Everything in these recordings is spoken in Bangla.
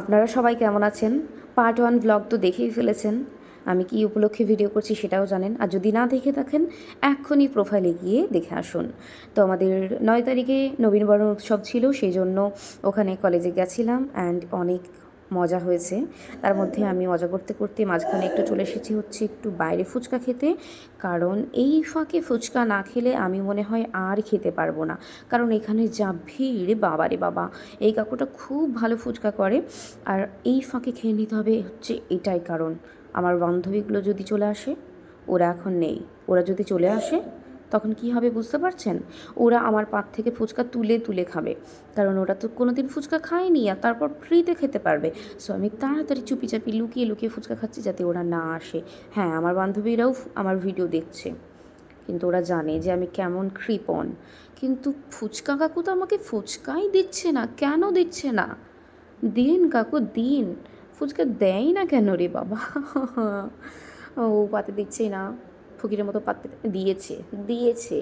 আপনারা সবাই কেমন আছেন? পার্ট ওয়ান ব্লগ তো দেখেই ফেলেছেন। আমি কি উপলক্ষে ভিডিও করছি সেটাও জানেন। আর যদি না দেখে থাকেন, এক্ষুনি প্রোফাইলে গিয়ে দেখে আসুন। তো আমাদের নয় তারিখে নবীনবরণ উৎসব ছিল, সেই জন্য ওখানে কলেজে গেছিলাম অ্যান্ড অনেক মজা হয়েছে। তার মধ্যে আমি মজা করতে করতে মাঝখানে একটু চলে এসেছি হচ্ছে একটু বাইরে ফুচকা খেতে। কারণ এই ফাঁকে ফুচকা না খেলে আমি মনে হয় আর খেতে পারব না। কারণ এখানে যা ভিড়, বাবারে বাবা, এই কাকুটা খুব ভালো ফুচকা করে। আর এই ফাঁকে খেয়ে নিতে হবে হচ্ছে এটাই কারণ। আমার বান্ধবীগুলো যদি চলে আসে, ওরা এখন নেই। ওরা যদি চলে আসে তখন কি হবে বুঝতে পারছেন? ওরা আমার পাত থেকে ফুচকা তুলে তুলে খাবে। কারণ ওরা তো কোনো দিন ফুচকা খায়নি আর তারপর ফ্রিতে খেতে পারবে। সো আমি তাড়াতাড়ি চুপি চাপি লুকিয়ে লুকিয়ে ফুচকা খাচ্ছি যাতে ওরা না আসে। হ্যাঁ আমার বান্ধবীরাও আমার ভিডিও দেখছে। কিন্তু ওরা জানে যে আমি কেমন কৃপণ। কিন্তু ফুচকা কাকু তো আমাকে ফুচকাই দিচ্ছে না। কেন দিচ্ছে না? দিন কাকু, দিন। ফুচকা দেয় না কেন রে বাবা? ও পাতে দিচ্ছেই না। ফকিরের মতো পাতে দিয়েছে দিয়েছে।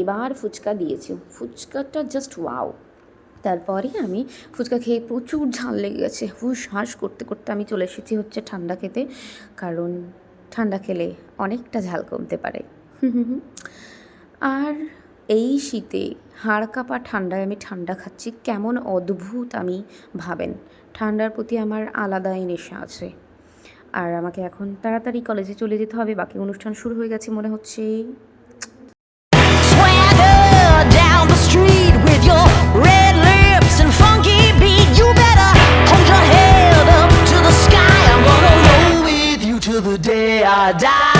এবার ফুচকা দিয়েছে। ফুচকাটা জাস্ট ওয়াও তারপরে আমি ফুচকা খেয়ে প্রচুর ঝাল লেগে গেছে। হুস হাস করতে করতে আমি চলে এসেছি হচ্ছে ঠান্ডা খেতে, কারণ ঠান্ডা খেলে অনেকটা ঝাল কমতে পারে। আর এই শীতে হাড় কাঁপা ঠান্ডায় আমি ঠান্ডা খাচ্ছি। কেমন অদ্ভুত আমি ভাবেন। ঠান্ডার প্রতি আমার আলাদাই নেশা আছে। আর আমাকে এখন তাড়াতাড়ি কলেজে চলে যেতে হবে, বাকি অনুষ্ঠান শুরু হয়ে গেছে মনে হচ্ছে। Swagger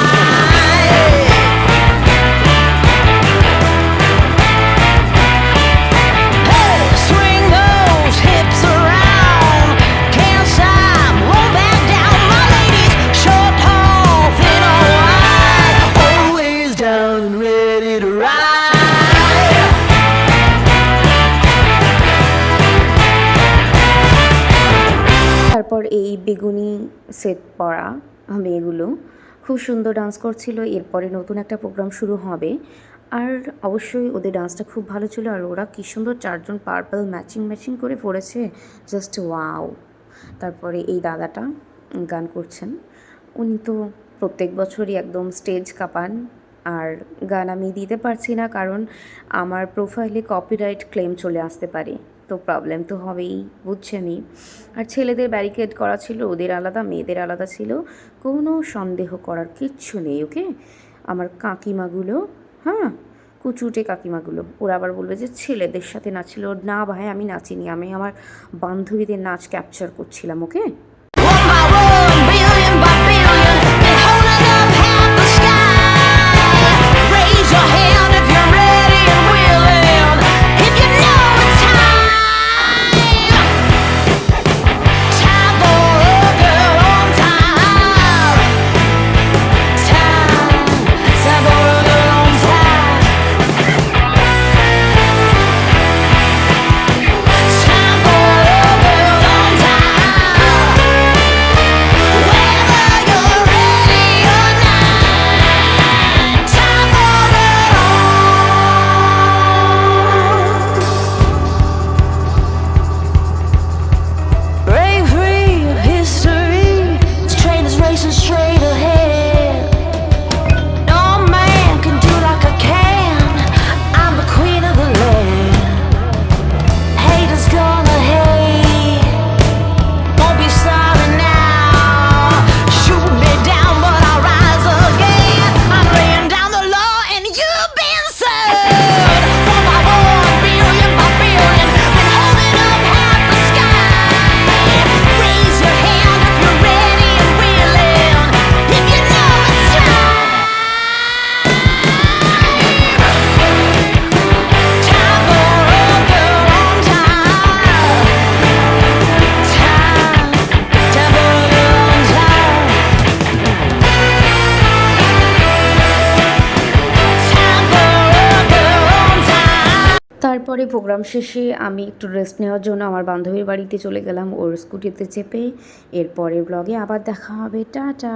তারপর এই বেগুনি সেট পরা মেয়েগুলো খুব সুন্দর ডান্স করছিল, এরপরে নতুন একটা প্রোগ্রাম শুরু হবে। আর অবশ্যই ওদের ডান্সটা খুব ভালো ছিল, আর ওরা কী সুন্দর চারজন পার্পল ম্যাচিং ম্যাচিং করে পড়েছে। জাস্ট ওয়াও তারপরে এই দাদাটা গান করছেন। উনি তো প্রত্যেক বছরই একদম স্টেজ কাঁপান, আর গান আমি দিতে পারছি না কারণ আমার প্রোফাইলে কপিরাইট ক্লেম চলে আসতে পারে। তো প্রবলেম তো হবেই বুঝছেনই আর ছেলেদের ব্যারিকেড করা ছিল, ওদের আলাদা, মেয়েদের আলাদা ছিল। কোনো সন্দেহ করার কিচ্ছু নেই, ওকে? আমার কাকিমাগুলো হ্যাঁ? কুচুটে কাকিমাগুলো, ওরা আবার বলবে যে ছেলেদের সাথে নাচছিল, না ভাই আমি নাচিনি, আমি আমার বান্ধবীদের নাচ ক্যাপচার করছিলাম, ওকে? তারপরে প্রোগ্রাম শেষে আমি একটু রেস্ট নেওয়ার জন্য আমার বান্ধবীর বাড়িতে চলে গেলাম। ওর স্কুটিতে চেপে এরপরের ব্লগে আবার দেখা হবে। টাটা!